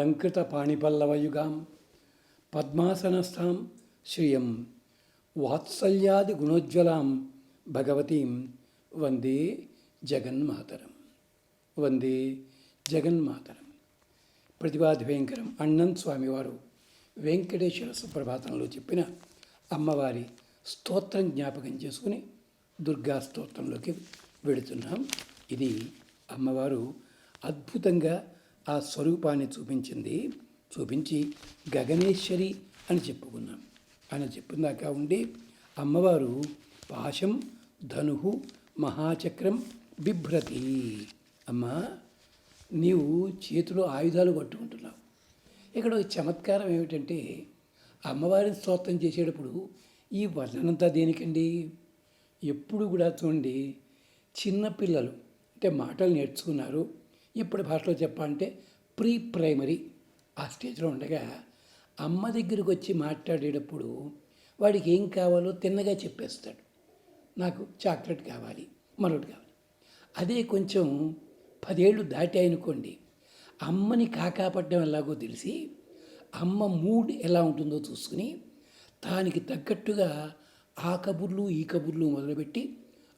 పద్మాలంకృత పాణిపల్లవయుగాం పద్మాసనస్థాం శ్రియం వాత్సల్యాది గుణోజ్వలాం భగవతీం వందే జగన్మాతరం. వందే జగన్మాతరం. ప్రతిపాది భయంకరం అన్నం స్వామివారు వెంకటేశ్వర సుప్రభాతంలో చెప్పిన అమ్మవారి స్తోత్రం జ్ఞాపకం చేసుకుని దుర్గా స్తోత్రంలోకి వెళుతున్నాం. ఇది అమ్మవారు అద్భుతంగా ఆ స్వరూపాన్ని చూపించింది. చూపించి గగనేశ్వరి అని చెప్పుకున్నాం. అని చెప్పుదాకా ఉండి అమ్మవారు పాశం ధను మహాచక్రం బిభ్రతి. అమ్మా నీవు చేతిలో ఆయుధాలు పట్టుకుంటున్నావు. ఇక్కడ ఒక చమత్కారం ఏమిటంటే అమ్మవారిని స్తోత్రం చేసేటప్పుడు ఈ వర్ణనంతా దేనికండి? ఎప్పుడు కూడా చూడండి చిన్నపిల్లలు అంటే మాటలు నేర్చుకున్నారు. ఇప్పుడు భాషలో చెప్పాలంటే ప్రీ ప్రైమరీ ఆ స్టేజ్లో ఉండగా అమ్మ దగ్గరికి వచ్చి మాట్లాడేటప్పుడు వాడికి ఏం కావాలో తిన్నగా చెప్పేస్తాడు. నాకు చాక్లెట్ కావాలి మరొకటి కావాలి. అదే కొంచెం పదేళ్ళు దాటాయనుకోండి అమ్మని కాకాపడ్డం ఎలాగో తెలిసి అమ్మ మూడ్ ఎలా ఉంటుందో చూసుకుని దానికి తగ్గట్టుగా ఆ కబుర్లు ఈ కబుర్లు మొదలుపెట్టి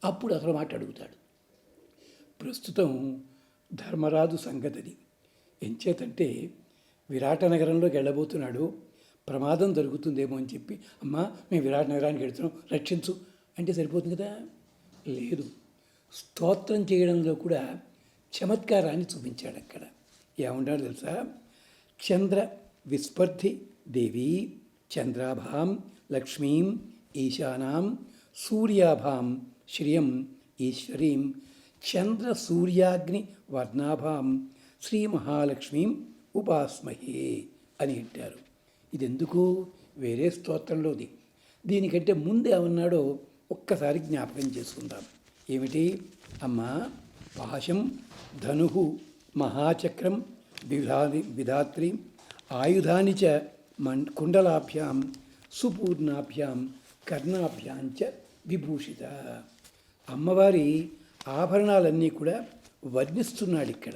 అప్పుడు అసలు మాట అడుగుతాడు ప్రస్తుతం ధర్మరాజు సంగతిది ఎంచేతంటే విరాట నగరంలోకి వెళ్ళబోతున్నాడు. ప్రమాదం జరుగుతుందేమో అని చెప్పి అమ్మా మేము విరాట నగరానికి వెళ్తున్నాం. రక్షించు. అంటే సరిపోతుంది కదా? లేదు. స్తోత్రం చేయడంలో కూడా చమత్కారాన్ని చూపించాడు అక్కడ. ఏమంటాడు తెలుసా? చంద్ర విస్పర్ధి దేవి చంద్రాభాం లక్ష్మీం ఈశానాం సూర్యాభాం శ్రియం ఈశ్వరీం చంద్ర సూర్యాగ్ని వర్ణాభాం శ్రీ మహాలక్ష్మీం ఉపాస్మహే అని అంటారు. ఇది ఎందుకు వేరే స్తోత్రంలోది. దీనికంటే ముందు ఏమన్నాడో ఒక్కసారి జ్ఞాపకం చేసుకుందాం. ఏమిటి? అమ్మా పాశం ధను మహాచక్రం విధాని విధాత్రి ఆయుధాని చ మన్ కుండలాభ్యాం సుపూర్ణాభ్యాం కర్ణాభ్యాం చ విభూషిత. అమ్మవారి ఆభరణాలన్నీ కూడా వర్ణిస్తున్నాడు ఇక్కడ.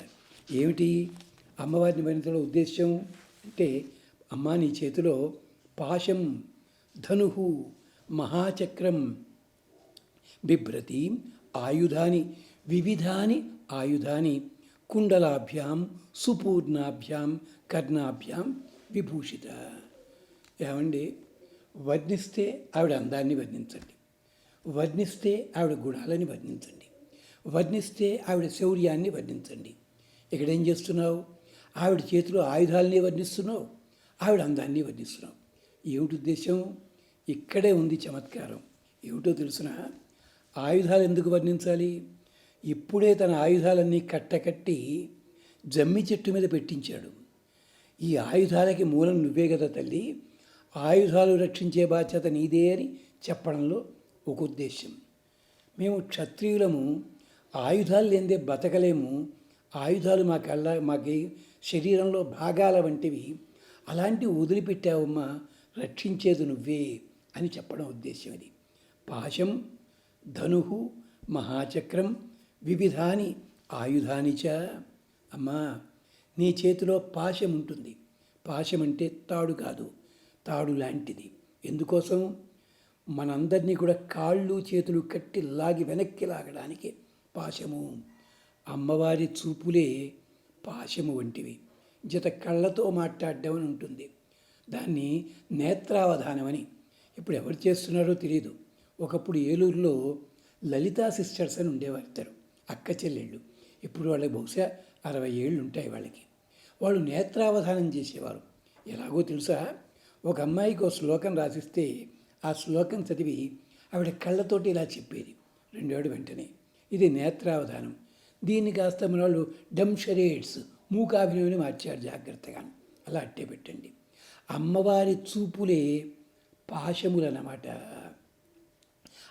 ఏమిటి? అమ్మవారిని వర్ణించడం ఉద్దేశం అంటే అమ్మ నీ చేతిలో పాశం ధను మహాచక్రం బిభ్రతి ఆయుధాని వివిధాని ఆయుధాని కుండలాభ్యాం సుపూర్ణాభ్యాం కర్ణాభ్యాం విభూషిత. ఏమండి? వర్ణిస్తే ఆవిడ అందాన్ని వర్ణించండి. వర్ణిస్తే ఆవిడ గుణాలని వర్ణించండి. వర్ణిస్తే ఆవిడ శౌర్యాన్ని వర్ణించండి ఇక్కడ ఏం చేస్తున్నావు? ఆవిడ చేతిలో ఆయుధాలని వర్ణిస్తున్నావు ఆవిడ అందాన్ని వర్ణిస్తున్నావు ఏమిటి ఉద్దేశం? ఇక్కడే ఉంది చమత్కారం. ఏమిటో తెలుసిన? ఆయుధాలు ఎందుకు వర్ణించాలి ఇప్పుడే తన ఆయుధాలన్నీ కట్టకట్టి జమ్మి చెట్టు మీద పెట్టించాడు. ఈ ఆయుధాలకి మూలం నువ్వే కదా తల్లి. ఆయుధాలు రక్షించే బాధ్యత నీదే అని చెప్పడంలో ఒక ఉద్దేశం. మేము క్షత్రియులము. ఆయుధాలు లేదే బతకలేము ఆయుధాలు మా కళ్ళ మాకి శరీరంలో భాగాల వంటివి. అలాంటివి వదిలిపెట్టావమ్మా రక్షించేది నువ్వే అని చెప్పడం ఉద్దేశం అది. పాశం ధను మహాచక్రం వివిధాని ఆయుధాని చ అమ్మా నీ చేతిలో పాశం ఉంటుంది. పాశం అంటే తాడు కాదు తాడు లాంటిది. ఎందుకోసం? మనందరినీ కూడా కాళ్ళు చేతులు కట్టి లాగి వెనక్కి లాగడానికి. పాశము. అమ్మవారి చూపులే పాశము వంటివి. జత కళ్ళతో మాట్లాడడం అని ఉంటుంది. దాన్ని నేత్రావధానమని. ఇప్పుడు ఎవరు చేస్తున్నారో తెలియదు ఒకప్పుడు ఏలూరులో లలితా సిస్టర్స్ అని ఉండేవారు ఇద్దరు. అక్క చెల్లెళ్ళు. ఇప్పుడు వాళ్ళకి బహుశా అరవై ఏళ్ళు ఉంటాయి వాళ్ళకి. వాళ్ళు నేత్రావధానం చేసేవారు. ఎలాగో తెలుసా? ఒక అమ్మాయికి ఒక శ్లోకం రాసిస్తే ఆ శ్లోకం చదివి ఆవిడ కళ్ళతోటి ఇలా చెప్పేది. రెండేడు వెంటనే. ఇది నేత్రావధానం. దీన్ని కాస్త మన వాళ్ళు డమ్ షరేడ్స్ మూకాభినయని మార్చారు జాగ్రత్తగా. అలా అట్టే పెట్టండి. అమ్మవారి చూపులే పాశములన్నమాట.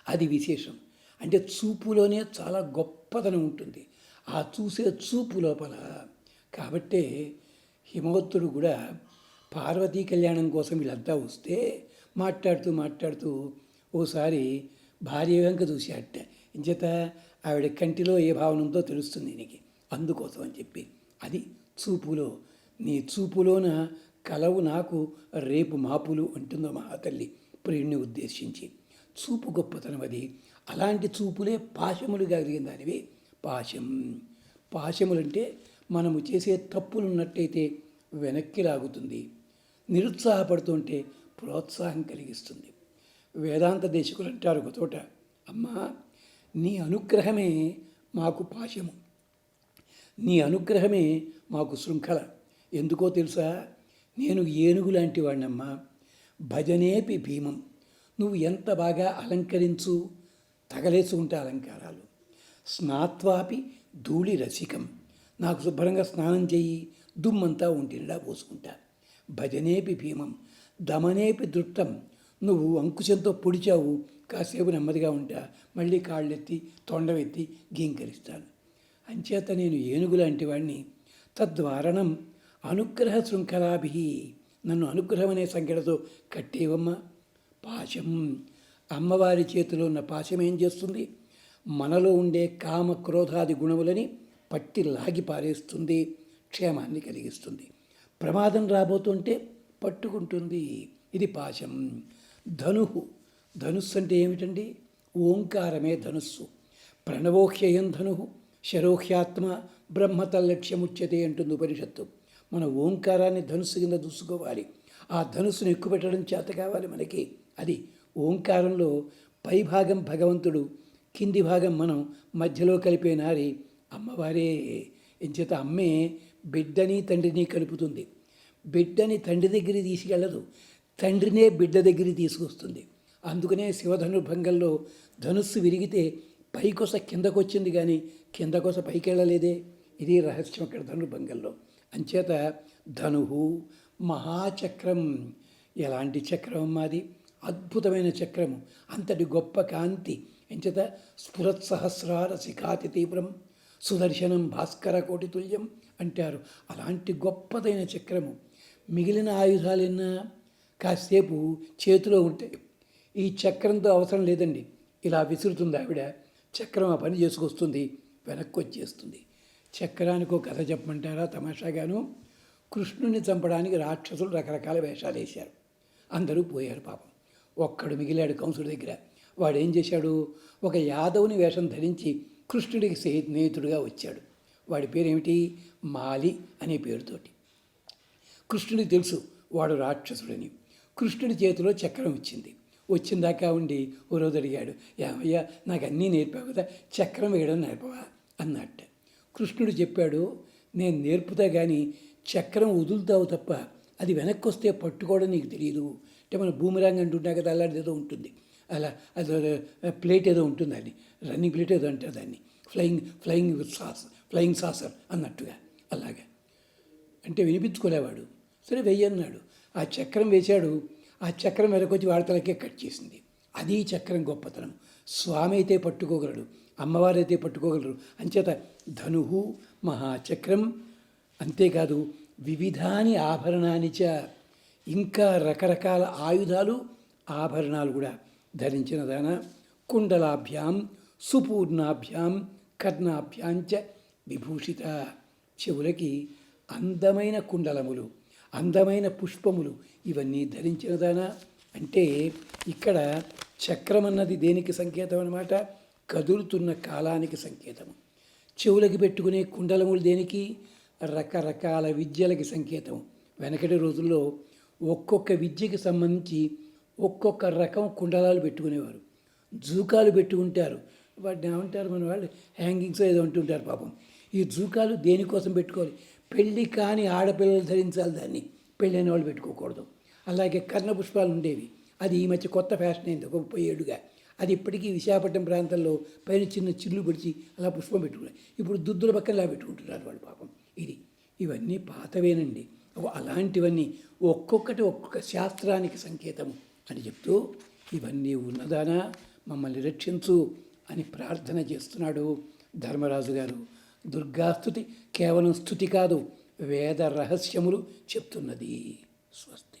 అది విశేషం. అంటే చూపులోనే చాలా గొప్పతనం ఉంటుంది. ఆ చూసే చూపు లోపల కాబట్టే హిమవత్తుడు కూడా పార్వతీ కళ్యాణం కోసం వీళ్ళంతా వస్తే మాట్లాడుతూ మాట్లాడుతూ ఓసారి భార్య వెంక చూశాట ఇంచేత ఆవిడ కంటిలో ఏ భావన ఉందో తెలుస్తుంది నీకు. అందుకోసం అని చెప్పి అది చూపులో నీ చూపులోన కలవు నాకు రేపు మాపులు అంటుందో మహాతల్లి ప్రియుణ్ణి ఉద్దేశించి. చూపు గొప్పతనం అది. అలాంటి చూపులే పాశములు కలిగిన దానివి. పాశం. పాశములంటే మనము చేసే తప్పులున్నట్టయితే వెనక్కి లాగుతుంది. నిరుత్సాహపడుతుంటే ప్రోత్సాహం కలిగిస్తుంది. వేదాంత దేశకులు అంటారు ఒక చోట అమ్మా నీ అనుగ్రహమే మాకు పాశము. నీ అనుగ్రహమే మాకు శృంఖల. ఎందుకో తెలుసా? నేను ఏనుగు లాంటి వాడినమ్మా భజనేపి భీమం. నువ్వు ఎంత బాగా అలంకరించు తగలేసుకుంటే అలంకారాలు. స్నాత్వాపి ధూళి రసికం. నాకు శుభ్రంగా స్నానం చేయి దుమ్మంతా ఒంటినిడా పోసుకుంటా. భజనేపి భీమం. దమనేపి దృష్టం. నువ్వు అంకుశంతో పొడిచావు కాసేపు నెమ్మదిగా ఉంటా. మళ్ళీ కాళ్ళెత్తి తొండవెత్తి గీంకరిస్తాను అంచేత నేను ఏనుగు లాంటి వాడిని తద్వారణం అనుగ్రహ శృంఖలాభి. నన్ను అనుగ్రహం అనే సంఖ్యలతో కట్టేవమ్మ. పాశం. అమ్మవారి చేతిలో ఉన్న పాశం ఏం చేస్తుంది? మనలో ఉండే కామ క్రోధాది గుణములని పట్టి లాగి పారేస్తుంది. క్షేమాన్ని కలిగిస్తుంది. ప్రమాదం రాబోతుంటే పట్టుకుంటుంది. ఇది పాశం. ధనుహు ధనుస్సు అంటే ఏమిటండి? ఓంకారమే ధనుస్సు. ప్రణవోహ్యయం ధను శరోహ్యాత్మ బ్రహ్మతల్లక్ష్యముచ్యతే అంటుంది ఉపనిషత్తు. మన ఓంకారాన్ని ధనుస్సు కింద దూసుకోవాలి. ఆ ధనుస్సును ఎక్కువ పెట్టడం చేత కావాలి మనకి. అది ఓంకారంలో పై భాగం భగవంతుడు కింది భాగం మనం మధ్యలో కలిపే నారి అమ్మవారే. ఎంచేత అమ్మే బిడ్డని తండ్రిని కలుపుతుంది. బిడ్డని తండ్రి దగ్గరికి తీసుకెళ్ళదు. తండ్రినే బిడ్డ దగ్గరికి తీసుకొస్తుంది. అందుకనే శివధనుర్భంగంలో ధనుస్సు విరిగితే పైకొస కిందకొచ్చింది కానీ కిందకొస పైకి వెళ్ళలేదే ఇది రహస్యం అక్కడ ధనుర్భంగంలో. అంచేత ధనుహు మహాచక్రం. ఎలాంటి చక్రం మాది అద్భుతమైన చక్రము. అంతటి గొప్ప కాంతి. ఎంచేత స్ఫురత్సహస్రార శిఖాతి తీవ్రం. సుదర్శనం భాస్కర కోటి తుల్యం అంటారు. అలాంటి గొప్పదైన చక్రము. మిగిలిన ఆయుధాలైనా కాసేపు చేతిలో ఉంటాయి ఈ చక్రంతో అవసరం లేదండి. ఇలా విసురుతుంది ఆవిడ. చక్రం ఆ పని చేసుకొస్తుంది. వెనక్కి వచ్చేస్తుంది. చక్రానికి ఒక కథ చెప్పమంటారా తమాషాగాను కృష్ణుని చంపడానికి రాక్షసులు రకరకాల వేషాలు వేశారు. అందరూ పోయారు పాపం. ఒక్కడు మిగిలాడు కంసుడి దగ్గర. వాడు ఏం చేశాడు? ఒక యాదవుని వేషం ధరించి కృష్ణుడికి స్నేహితుడిగా వచ్చాడు. వాడి పేరేమిటి? మాలి అనే పేరుతోటి. కృష్ణుడికి తెలుసు వాడు రాక్షసుడని. కృష్ణుడి చేతిలో చక్రం వచ్చింది వచ్చిందాకా ఉండి ఓ రోజు అడిగాడు ఏమయ్యా నాకు అన్నీ నేర్పావు కదా చక్రం వేయడం నేర్పవా? అన్నట్ట. కృష్ణుడు చెప్పాడు నేను నేర్పుతా కానీ చక్రం వదులుతావు తప్ప అది వెనక్కి వస్తే పట్టుకోవడం నీకు తెలియదు అంటే మన భూమిరాంగ్ అంటుంటా కదా అలాంటిది ఏదో ఉంటుంది. అలా అది ప్లేట్ ఏదో ఉంటుంది దాన్ని రన్నింగ్ ప్లేట్ ఏదో అంటారు దాన్ని. Flying flying sauce flying saucer అన్నట్టుగా. అలాగా. అంటే వినిపించుకోలేవాడు. సరే వెయ్యన్నాడు ఆ చక్రం వేశాడు ఆ చక్రం వెనకొచ్చి వాడతలకే కట్ చేసింది. అది చక్రం గొప్పతనం. స్వామి అయితే పట్టుకోగలడు అమ్మవారైతే పట్టుకోగలరు. అంచేత ధనుహు మహాచక్రం అంతేకాదు వివిధాని ఆభరణాన్ని చ ఇంకా రకరకాల ఆయుధాలు ఆభరణాలు కూడా ధరించిన దాన కుండలాభ్యాం సుపూర్ణాభ్యాం కర్ణాభ్యాంచ విభూషిత. చెవులకి అందమైన కుండలములు. అందమైన పుష్పములు ఇవన్నీ ధరించిన దానా అంటే ఇక్కడ చక్రం అన్నది దేనికి సంకేతం అన్నమాట? కదులుతున్న కాలానికి సంకేతం చెవులకి పెట్టుకునే కుండలములు దేనికి? రకరకాల విద్యలకి సంకేతం వెనకటి రోజుల్లో ఒక్కొక్క విద్యకి సంబంధించి ఒక్కొక్క రకం కుండలాలు పెట్టుకునేవారు. జూకాలు పెట్టుకుంటారు. వాటిని ఏమంటారు మన వాళ్ళు? హ్యాంగింగ్స్ ఏదో అంటుంటారు పాపం. ఈ జూకాలు దేనికోసం పెట్టుకోవాలి? పెళ్ళి కాని ఆడపిల్లలు ధరించాలి దాన్ని. పెళ్ళైన వాళ్ళు పెట్టుకోకూడదు. అలాగే కర్ణ పుష్పాలు ఉండేవి. అది ఈ మధ్య కొత్త ఫ్యాషన్ అయింది. ఒక ముప్పై ఏడుగా. అది ఇప్పటికీ విశాఖపట్నం ప్రాంతంలో పైన చిన్న చిల్లు పొడిచి అలా పుష్పం పెట్టుకున్నారు ఇప్పుడు దుద్దుల పక్కన ఇలా పెట్టుకుంటున్నారు వాళ్ళు పాపం. ఇది ఇవన్నీ పాతవేనండి. అలాంటివన్నీ ఒక్కొక్కటి ఒక్కొక్క శాస్త్రానికి సంకేతం అని చెప్తూ ఇవన్నీ ఉన్నదానా మమ్మల్ని రక్షించు అని ప్రార్థన చేస్తున్నాడు ధర్మరాజు గారు. దుర్గాస్తుతి కేవలం స్థుతి కాదు వేద రహస్యములు చెప్తున్నది. స్వస్తి.